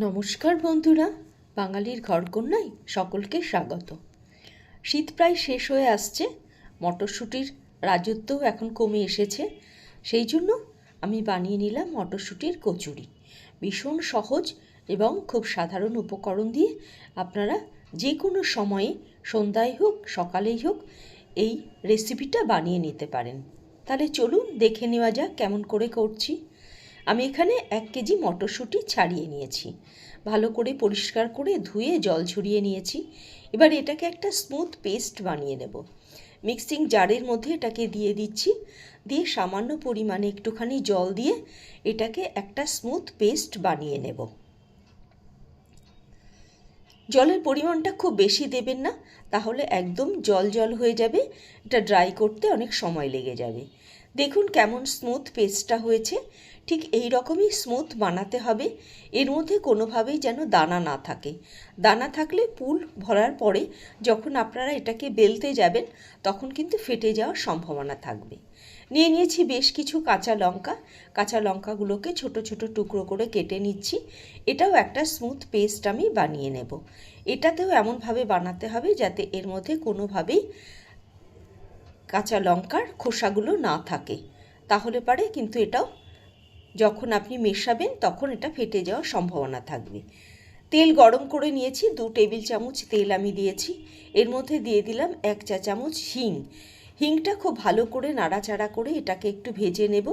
নমস্কার বন্ধুরা, বাঙালির ঘরকন্যায় সকলকে স্বাগত। শীত প্রায় শেষ হয়ে আসছে, মটরশুঁটির রাজত্বও এখন কমে এসেছে, সেই জন্য আমি বানিয়ে নিলাম মটরশুঁটির কচুরি। ভীষণ সহজ এবং খুব সাধারণ উপকরণ দিয়ে আপনারা যে কোনো সময়ে সন্ধ্যায় হোক, সকালেই হোক, এই রেসিপিটা বানিয়ে নিতে পারেন। তাহলে চলুন দেখে নেওয়া যাক কেমন করে করছি। আমি এখানে এক কেজি মটরশুঁটি ছাড়িয়ে নিয়েছি। ভালো করে পরিষ্কার করে ধুয়ে জল ঝরিয়ে নিয়েছি। এবার এটাকে একটা স্মুথ পেস্ট বানিয়ে নেব। মিক্সিং জারের মধ্যে এটাকে দিয়ে দিচ্ছি। দিয়ে সামান্য পরিমাণে একটুখানি জল দিয়ে এটাকে একটা স্মুথ পেস্ট বানিয়ে নেব। জলের পরিমাণটা খুব বেশি দেবেন না, তাহলে একদম জল জল হয়ে যাবে। এটা ড্রাই করতে অনেক সময় লেগে যাবে। দেখুন কেমন স্মুথ পেস্টটা হয়েছে। ঠিক এই রকমই স্মুথ বানাতে হবে। এর মধ্যে কোনোভাবেই যেন দানা না থাকে। দানা থাকলে পুল ভরার পরে যখন আপনারা এটাকে বেলতে যাবেন, তখন কিন্তু ফেটে যাওয়ার সম্ভাবনা থাকবে। নিয়ে নিয়েছি বেশ কিছু কাঁচা লঙ্কা। কাঁচা লঙ্কাগুলোকে ছোট ছোট টুকরো করে কেটে নিচ্ছি। এটাও একটা স্মুথ পেস্ট আমি বানিয়ে নেব। এটাতেও এমনভাবে বানাতে হবে যাতে এর মধ্যে কোনোভাবেই কাঁচা লঙ্কার খোসাগুলো না থাকে। তাহলে পারে কিন্তু এটাও যখন আপনি মেশাবেন, তখন এটা ফেটে যাওয়ার সম্ভাবনা থাকবে। তেল গরম করে নিয়েছি, দু টেবিল চামচ তেল আমি দিয়েছি। এর মধ্যে দিয়ে দিলাম এক চা চামচ হিং। হিংটা খুব ভালো করে নাড়াচাড়া করে এটাকে একটু ভেজে নেব।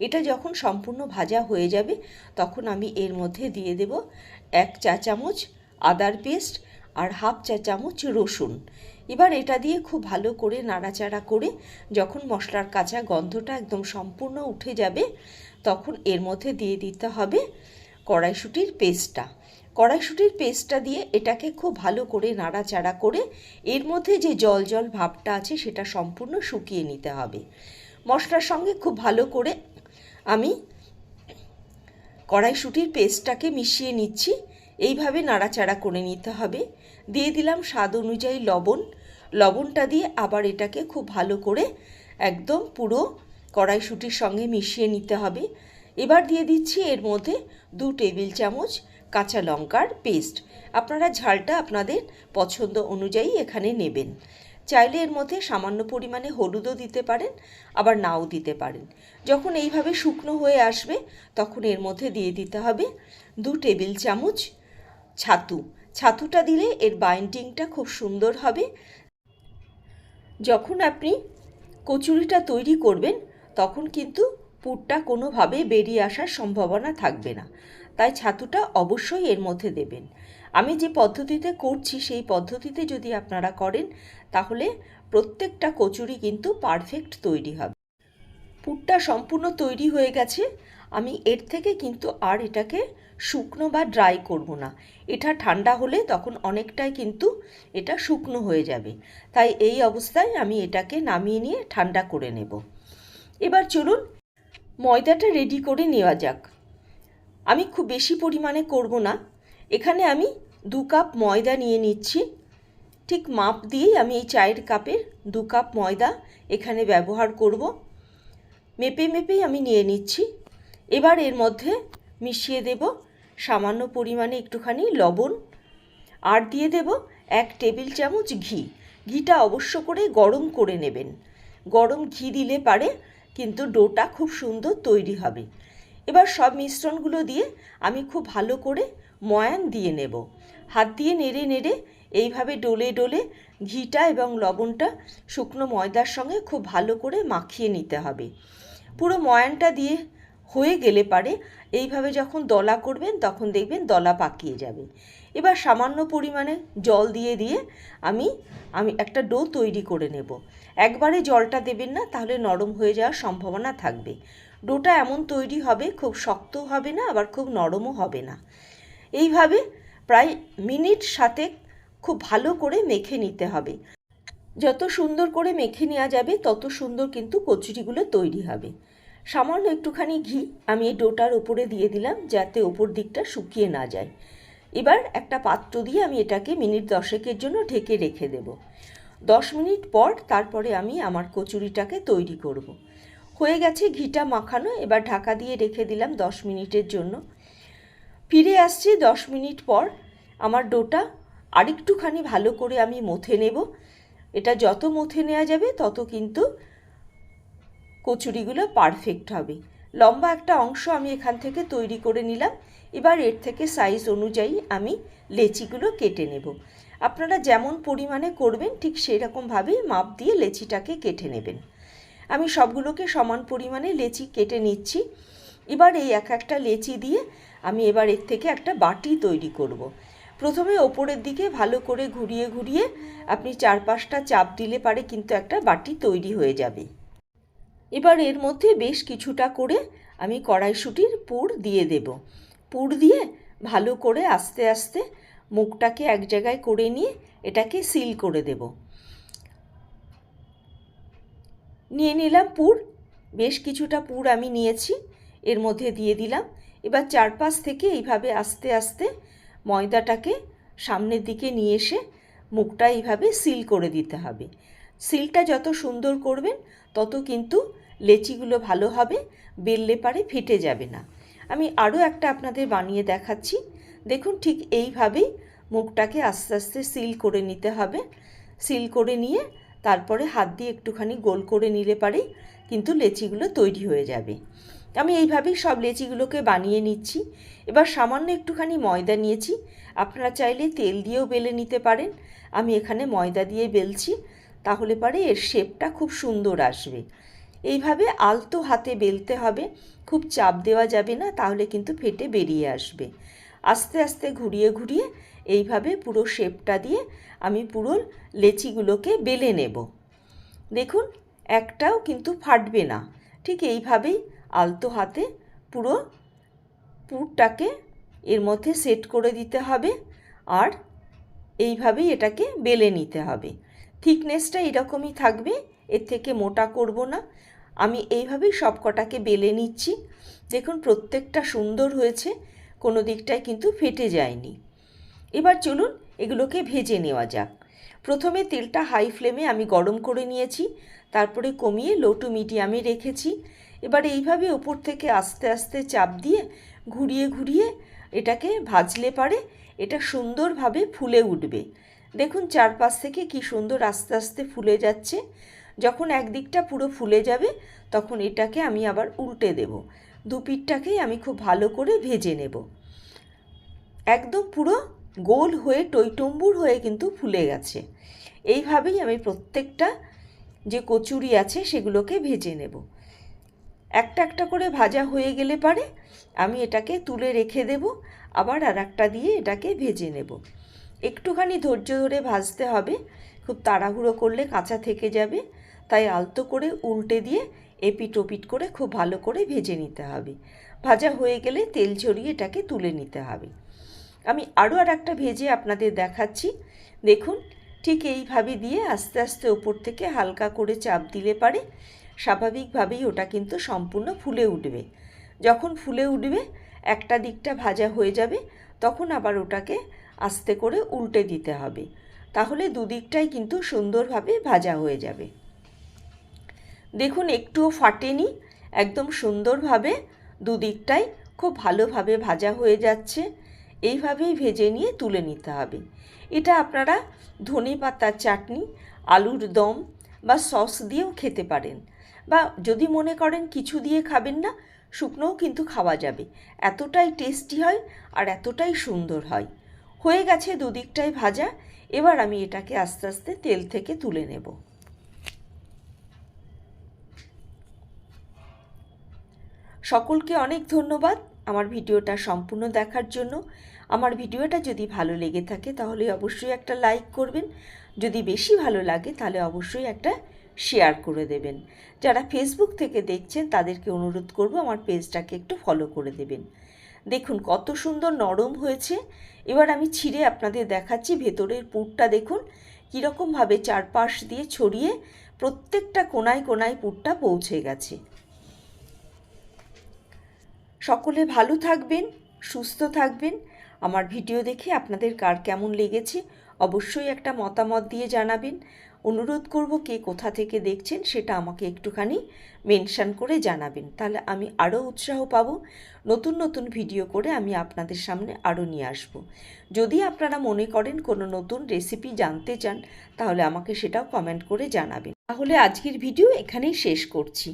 এটা যখন সম্পূর্ণ ভাজা হয়ে যাবে, তখন আমি এর মধ্যে দিয়ে দেব এক চা চামচ আদার পেস্ট আর হাফ চা চামচ রসুন। এবার এটা দিয়ে খুব ভালো করে নাড়াচাড়া করে যখন মশলার কাঁচা গন্ধটা একদম সম্পূর্ণ উঠে যাবে তখন এর মধ্যে দিয়ে দিতে হবে কড়াইশুটির পেস্টটা। কড়াইশুটির পেস্টটা দিয়ে এটাকে খুব ভালো করে নাড়াচাড়া করে এর মধ্যে যে জল জল ভাবটা আছে সেটা সম্পূর্ণ শুকিয়ে নিতে হবে। মশলার সঙ্গে খুব ভালো করে আমি কড়াইশুটির পেস্টটাকে মিশিয়ে নিচ্ছি। এইভাবে নাড়াচাড়া করে নিতে হবে। দিয়ে দিলাম স্বাদ অনুযায়ী লবণ। লবণটা দিয়ে আবার এটাকে খুব ভালো করে একদম পুরো কড়াইশুটির সঙ্গে মিশিয়ে নিতে হবে। এবার দিয়ে দিচ্ছি এর মধ্যে দু টেবিল চামচ কাঁচা লঙ্কার পেস্ট। আপনারা ঝালটা আপনাদের পছন্দ অনুযায়ী এখানে নেবেন। চাইলে এর মধ্যে সামান্য পরিমাণে হলুদও দিতে পারেন, আবার নাও দিতে পারেন। যখন এইভাবে শুকনো হয়ে আসবে, তখন এর মধ্যে দিয়ে দিতে হবে দু টেবিল চামচ ছাতু। ছাতুটা দিলে এর বাইন্ডিংটা খুব সুন্দর হবে। যখন আপনি কচুরিটা তৈরি করবেন তখন কিন্তু পুরটা কোনোভাবে বেরিয়ে আসার সম্ভাবনা থাকবে না। তাই ছাতুটা অবশ্যই এর মধ্যে দেবেন। আমি যে পদ্ধতিতে করছি, সেই পদ্ধতিতে যদি আপনারা করেন, তাহলে প্রত্যেকটা কচুরি কিন্তু পারফেক্ট তৈরি হবে। পুরটা সম্পূর্ণ তৈরি হয়ে গেছে। আমি এর থেকে কিন্তু আর এটাকে শুকনো বা ড্রাই করব না। এটা ঠান্ডা হলে তখন অনেকটাই কিন্তু এটা শুকনো হয়ে যাবে। তাই এই অবস্থায় আমি এটাকে নামিয়ে নিয়ে ঠান্ডা করে নেব। এবার চলুন ময়দাটা রেডি করে নেওয়া যাক। আমি খুব বেশি পরিমাণে করব না। এখানে আমি দু কাপ ময়দা নিয়ে নিচ্ছি। ঠিক মাপ দিয়েই আমি এই চায়ের কাপের দু কাপ ময়দা এখানে ব্যবহার করব। মেপে মেপেই আমি নিয়ে নিচ্ছি। এবার এর মধ্যে মিশিয়ে দেব সামান্য পরিমাণে একটুখানি লবণ। আর দিয়ে দেব এক টেবিল চামচ ঘি। ঘিটা অবশ্য করে গরম করে নেবেন। গরম ঘি দিলে পারে কিন্তু ডোটা খুব সুন্দর তৈরি হবে। এবার সব মিশ্রণগুলো দিয়ে আমি খুব ভালো করে ময়ান দিয়ে নেব। হাত দিয়ে নেড়ে নেড়ে এইভাবে ডোলে ডোলে ঘিটা এবং লবণটা শুকনো ময়দার সঙ্গে খুব ভালো করে মাখিয়ে নিতে হবে। পুরো ময়ানটা দিয়ে হয়ে গেলে পারে, এইভাবে যখন দলা করবেন তখন দেখবেন দলা পাকিয়ে যাবে। এবার সামান্য পরিমাণে জল দিয়ে দিয়ে আমি আমি একটা ডো তৈরি করে নেব। একবারে জলটা দেবেন না, তাহলে নরম হয়ে যাওয়ার সম্ভাবনা থাকবে। ডোটা এমন তৈরি হবে, খুব শক্ত হবে না, আবার খুব নরমও হবে না। এইভাবে প্রায় মিনিট সাথে খুব ভালো করে মেখে নিতে হবে। যত সুন্দর করে মেখে নেওয়া যাবে, তত সুন্দর কিন্তু কচুরিগুলো তৈরি হবে। সামান্য একটুখানি ঘি আমি এই ডোটার ওপরে দিয়ে দিলাম, যাতে ওপর দিকটা শুকিয়ে না যায়। এবার একটা পাত্র দিয়ে আমি এটাকে মিনিট দশেকের জন্য ঢেকে রেখে দেব। দশ মিনিট পর তারপরে আমি আমার কচুরিটাকে তৈরি করব। হয়ে গেছে ঘিটা মাখানো, এবার ঢাকা দিয়ে রেখে দিলাম দশ মিনিটের জন্য। ফিরে আসছি দশ মিনিট পর। আমার ডোটা আরেকটুখানি ভালো করে আমি মথে নেব। এটা যত মথে নেওয়া যাবে, তত কিন্তু কচুরিগুলো পারফেক্ট হবে। লম্বা একটা অংশ আমি এখান থেকে তৈরি করে নিলাম। এবার এর থেকে সাইজ অনুযায়ী আমি লেচিগুলো কেটে নেব। আপনারা যেমন পরিমাণে করবেন, ঠিক সেরকমভাবেই মাপ দিয়ে লেচিটাকে কেটে নেবেন। আমি সবগুলোকে সমান পরিমাণে লেচি কেটে নিচ্ছি। এবার এই এক একটা লেচি দিয়ে আমি এবার এর থেকে একটা বাটি তৈরি করব। প্রথমে ওপরের দিকে ভালো করে ঘুরিয়ে ঘুরিয়ে আপনি চার পাঁচটা চাপ দিলে পারে কিন্তু একটা বাটি তৈরি হয়ে যাবে। এবার এর মধ্যে বেশ কিছুটা করে আমি কড়াইশুটির পুর দিয়ে দেব। পুর দিয়ে ভালো করে আস্তে আস্তে মুখটাকে এক জায়গায় করে নিয়ে এটাকে সিল করে দেব। নিয়ে নিলাম পুর, বেশ কিছুটা পুর আমি নিয়েছি, এর মধ্যে দিয়ে দিলাম। এবার চারপাশ থেকে এইভাবে আস্তে আস্তে ময়দাটাকে সামনের দিকে নিয়ে এসে মুখটা এইভাবে সিল করে দিতে হবে। সিলটা যত সুন্দর করবেন, তত কিন্তু লেচিগুলো ভালো হবে, বেললে পারে ফেটে যাবে না। আমি আরও একটা আপনাদের বানিয়ে দেখাচ্ছি। দেখুন ঠিক এইভাবেই মুখটাকে আস্তে আস্তে সিল করে নিতে হবে। সিল করে নিয়ে তারপরে হাত দিয়ে একটুখানি গোল করে নিলে পারে কিন্তু লেচিগুলো তৈরি হয়ে যাবে। আমি এইভাবেই সব লেচিগুলোকে বানিয়ে নিচ্ছি। এবার সামান্য একটুখানি ময়দা নিয়েছি। আপনারা চাইলে তেল দিয়েও বেলে নিতে পারেন। আমি এখানে ময়দা দিয়ে বেলছি। তাহলে পারে এর শেপটা খুব সুন্দর আসবে। এইভাবে আলতো হাতে বেলতে হবে। খুব চাপ দেওয়া যাবে না, তাহলে কিন্তু ফেটে বেরিয়ে আসবে। আস্তে আস্তে ঘুরিয়ে ঘুরিয়ে এইভাবে পুরো শেপটা দিয়ে আমি পুরো লেচিগুলোকে বেলে নেব। দেখুন, একটাও কিন্তু ফাটবে না। ঠিক এইভাবেই আলতো হাতে পুরো পুরটাকে এর মধ্যে সেট করে দিতে হবে আর এইভাবেই এটাকে বেলে নিতে হবে। থিকনেসটা এরকমই থাকবে, এর থেকে মোটা করব না। আমি এইভাবেই সব কটাকে বেলে নিচ্ছি। দেখুন, প্রত্যেকটা সুন্দর হয়েছে, কোনো দিকটায় কিন্তু ফেটে যায়নি। এবার চলুন এগুলোকে ভেজে নেওয়া যাক। প্রথমে তেলটা হাই ফ্লেমে আমি গরম করে নিয়েছি, তারপরে কমিয়ে লো টু মিডিয়ামে রেখেছি। এবার এইভাবে ওপর থেকে আস্তে আস্তে চাপ দিয়ে ঘুরিয়ে ঘুরিয়ে এটাকে ভাজলে পারে, এটা সুন্দরভাবে ফুলে উঠবে। দেখুন, চারপাশ থেকে কি সুন্দর আস্তে আস্তে ফুলে যাচ্ছে। যখন একদিকটা পুরো ফুলে যাবে, তখন এটাকে আমি আবার উল্টে দেব। দুপিঠটাকেই আমি খুব ভালো করে ভেজে নেব। একদম পুরো গোল হয়ে টইটম্বুর হয়ে কিন্তু ফুলে গেছে। এইভাবেই আমি প্রত্যেকটা যে কচুরি আছে সেগুলোকে ভেজে নেব। একটা একটা করে ভাজা হয়ে গেলে পারে, আমি এটাকে তুলে রেখে দেব, আবার আর একটা দিয়ে এটাকে ভেজে নেব। একটুখানি ধৈর্য ধরে ভাজতে হবে, খুব তাড়াহুড়ো করলে কাঁচা থেকে যাবে। তাই আলতো করে উল্টে দিয়ে এপিট ওপিট করে খুব ভালো করে ভেজে নিতে হবে। ভাজা হয়ে গেলে তেল ঝরিয়ে এটাকে তুলে নিতে হবে। আমি আরও আর একটা ভেজে আপনাদের দেখাচ্ছি। দেখুন, ঠিক এইভাবে দিয়ে আস্তে আস্তে ওপর থেকে হালকা করে চাপ দিলে পারে, স্বাভাবিকভাবেই ওটা কিন্তু সম্পূর্ণ ফুলে উঠবে। যখন ফুলে উঠবে, একটা দিকটা ভাজা হয়ে যাবে, তখন আবার ওটাকে আস্তে করে উল্টে দিতে হবে। তাহলে দুদিকটাই কিন্তু সুন্দরভাবে ভাজা হয়ে যাবে। দেখুন, একটুও ফাটেনি। একদম সুন্দরভাবে দুদিকটাই খুব ভালোভাবে ভাজা হয়ে যাচ্ছে। এইভাবেই ভেজে নিয়ে তুলে নিতে হবে। এটা আপনারা ধনে পাতার চাটনি, আলুর দম বা সস দিয়েও খেতে পারেন। বা যদি মনে করেন কিছু দিয়ে খাবেন না, শুকনোও কিন্তু খাওয়া যাবে। এতটাই টেস্টি হয় আর এতটাই সুন্দর হয়। হয়ে গেছে দুদিকটাই ভাজা। এবার আমি এটাকে আস্তে আস্তে তেল থেকে তুলে নেব। সকলকে অনেক ধন্যবাদ আমার ভিডিওটা সম্পূর্ণ দেখার জন্য। আমার ভিডিওটা যদি ভালো লেগে থাকে তাহলে অবশ্যই একটা লাইক করবেন। যদি বেশি ভালো লাগে তাহলে অবশ্যই একটা শেয়ার করে দেবেন। যারা ফেসবুক থেকে দেখছেন তাদেরকে অনুরোধ করব আমার পেজটাকে একটু ফলো করে দেবেন। দেখুন কত সুন্দর নরম হয়েছে। এবার আমি ছিঁড়ে আপনাদের দেখাচ্ছি ভেতরের পুরটা দেখুন। কীরকমভাবে চারপাশ দিয়ে ছড়িয়ে প্রত্যেকটা কোনায় কোনায় পুরটা পৌঁছে গেছে। সকলে ভালো থাকবেন, সুস্থ থাকবেন। আমার ভিডিও দেখে আপনাদের কার কেমন লেগেছে অবশ্যই একটা মতামত দিয়ে জানাবেন। অনুরোধ করব কে কোথা থেকে দেখছেন সেটা আমাকে একটুখানি মেনশান করে জানাবেন। তাহলে আমি আরও উৎসাহ পাবো। নতুন নতুন ভিডিও করে আমি আপনাদের সামনে আরও নিয়ে আসব। যদি আপনারা মনে করেন কোনো নতুন রেসিপি জানতে চান, তাহলে আমাকে সেটাও কমেন্ট করে জানাবেন। তাহলে আজকের ভিডিও এখানেই শেষ করছি।